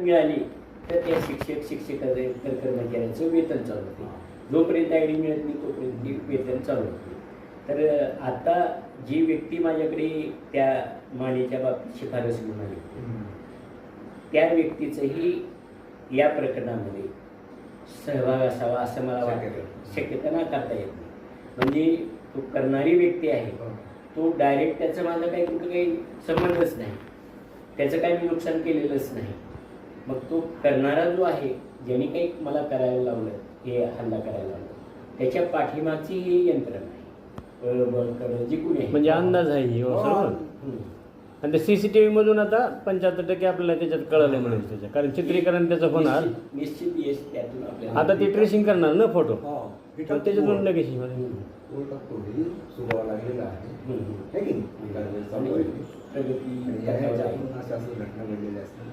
मिळाली. तर त्या शिक्षक शिक्षिका कर्मचाऱ्यांचं वेतन चालू होते. जोपर्यंत आय डी मिळत नाही तोपर्यंत वेतन चालू होते. तर आता जी व्यक्ती माझ्याकडे त्या मानेच्या बाबतीत शिफारस घेऊन आली. त्या व्यक्तीचंही या प्रकरणामध्ये सहभाग असावा असं मला वाटतं. शक्यता. नाकारता येत नाही. म्हणजे तो करणारी व्यक्ती आहे. तो डायरेक्ट त्याचं माझं काही कुठं काही संबंधच नाही. त्याचं काही मी नुकसान केलेलंच नाही. मग तो करणारा जो आहे ज्याने काही मला करायला लावलं हे हल्ला करायला लावलं त्याच्या पाठीमागची ही यंत्रणा आहे. करणं आहे. म्हणजे अंदाज आहे ही, हो, हो. आणि ते सीसीटीव्ही मधून आता पंच्याहत्तर टक्के आपल्याला त्याच्यात कळालं म्हणेल त्याच्या कारण चित्रीकरण त्याचं होणार. निश्चित- निश्चित यश त्यातून आपल्याला आता ते ट्रेसिंग करणार ना फोटो त्याच्यातून लगेच हे सुरुवात लागलेला आहे. प्रगती घटना घडलेल्या असतात.